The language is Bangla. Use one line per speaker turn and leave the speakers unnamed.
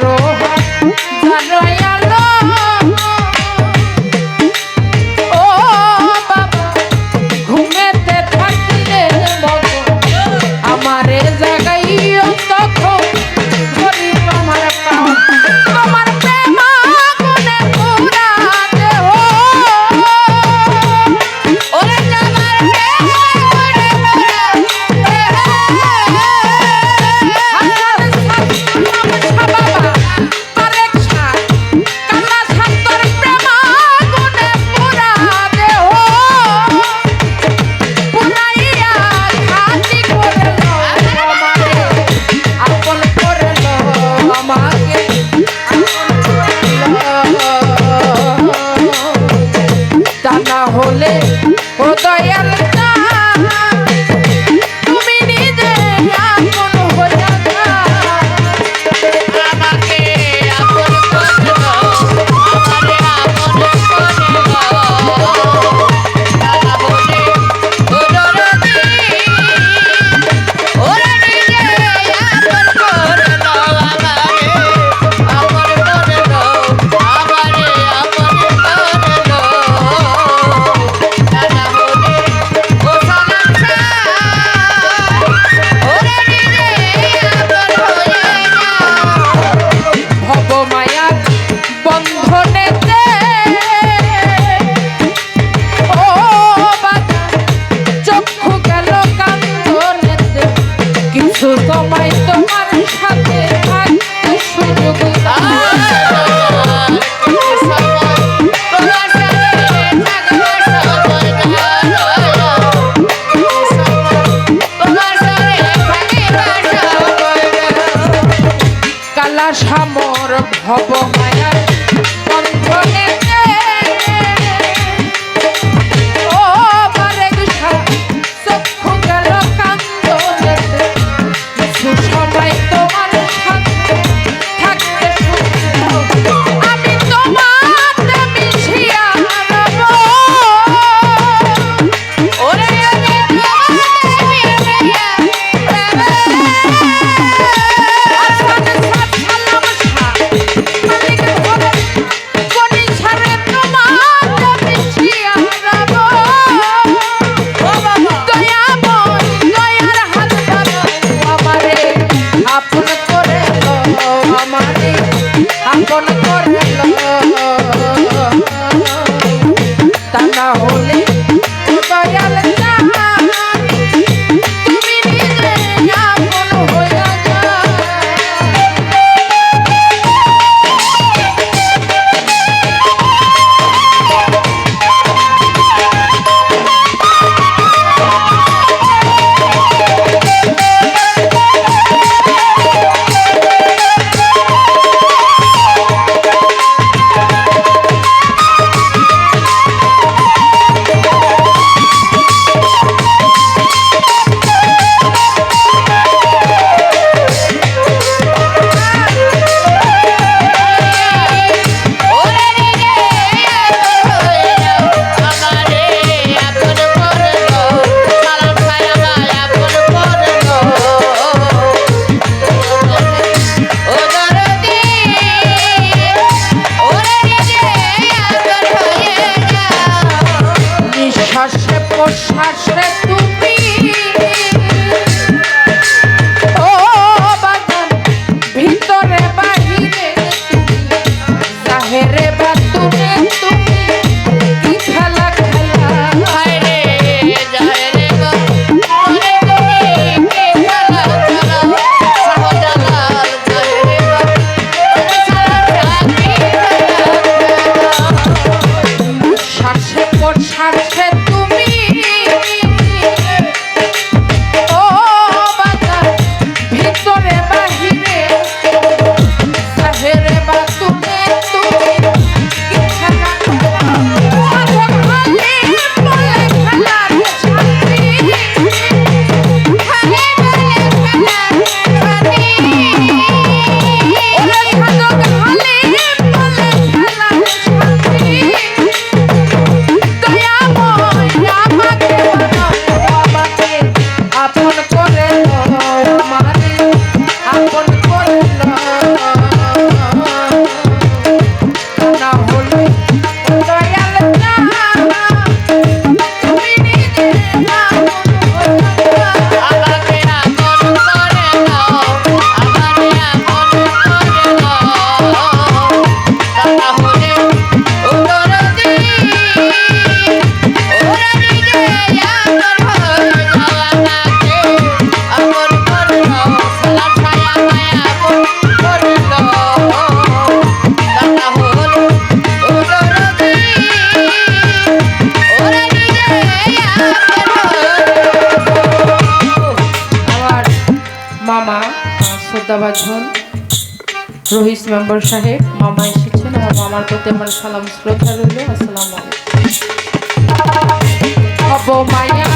arroz. দয়াল
শ্রদ্ধাভাজন রোহিত মেম্বার সাহেব, মামা এসেছেন আমার মামার প্রতি আমার সালাম, শ্রদ্ধা রইল, আসসালাম আলাইকুম। মায়া